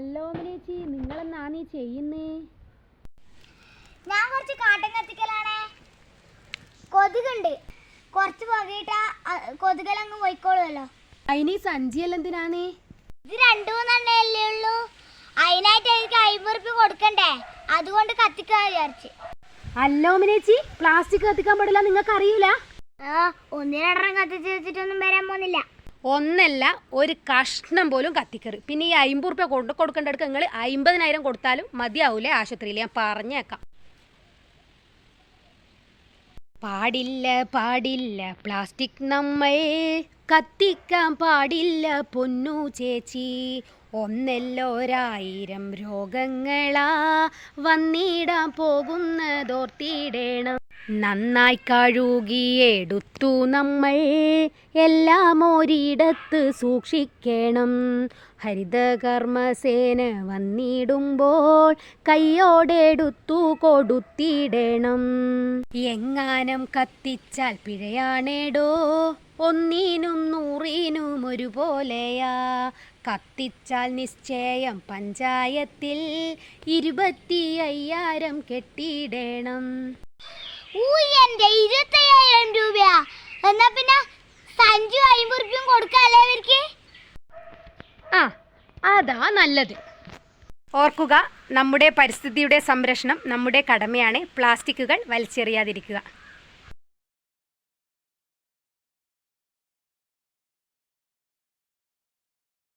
അല്ലോ ചേച്ചി നിങ്ങളെന്നാ നീ ചെയ്യുന്നേ? ഞാൻ കുറച്ച് കാട്ടം കത്തിക്കലാണ്. കൊതുകുണ്ട്. കുറച്ച് പുകയിട്ടാ കൊതുകലങ്ങ് പോയിക്കോളുമല്ലോ. അതിന് സഞ്ചിയെല്ലാം എന്തിനാന്നേ ഇത് രണ്ടു മൂന്നെണ്ണയല്ലേ ഉള്ളൂ. അതിനായിട്ട് എനിക്ക് അമ്പത് റുപ്യ കൊടുക്കണ്ടേ? അതുകൊണ്ട് കത്തിക്കാൻ വിചാരിച്ച്. അല്ലോ ചേച്ചി പ്ലാസ്റ്റിക് കത്തിക്കാൻ പാടില്ല നിങ്ങൾക്ക് അറിയൂല ആ ഒന്നിനെണ്ണം കത്തിച്ച് വെച്ചിട്ടൊന്നും വരാൻ പോകുന്നില്ല. ഒന്നല്ല ഒരു കഷ്ണം പോലും കത്തിക്കറി. പിന്നെ ഈ അമ്പത് റുപ്യ കൊണ്ട് കൊടുക്കേണ്ടടുക്ക് നിങ്ങൾ അമ്പതിനായിരം കൊടുത്താലും മതിയാവൂലേ ആശുപത്രിയിൽ. ഞാൻ പറഞ്ഞേക്കാം. പാടില്ല പാടില്ല പ്ലാസ്റ്റിക് നമ്മൾ കത്തിക്കാൻ പാടില്ല പൊന്നു ചേച്ചി. ഒന്നല്ലോരായിരം രോഗങ്ങളാ വന്നിടാൻ പോകുന്നതോർത്തിടേണം. നന്നായി കഴുകിയെടുത്തു നമ്മൾ. എല്ലാം ഒരിടത്ത് സൂക്ഷിക്കണം. ഹരിതകർമ്മസേന വന്നിടുമ്പോൾ കയ്യോടെടുത്തു കൊടുത്തിടണം. എങ്ങാനം കത്തിച്ചാൽ പിഴയാണേടോ? ഒന്നിനും നൂറിനും ഒരുപോലെയാ. കത്തിച്ചാൽ നിശ്ചയം പഞ്ചായത്തിൽ ഇരുപത്തി അയ്യായിരം കെട്ടിയിടണം എന്റെ ഇരുപത്തയ്യായിരം രൂപയാ. എന്നാ പിന്നെ സഞ്ചു അമ്പത് റുപ്യം കൊടുക്കാല്ലേ അവർക്ക് ആ അതാ നല്ലത്. ഓർക്കുക നമ്മുടെ പരിസ്ഥിതിയുടെ സംരക്ഷണം നമ്മുടെ കടമയാണ് പ്ലാസ്റ്റിക്കുകൾ വലിച്ചെറിയാതിരിക്കുക.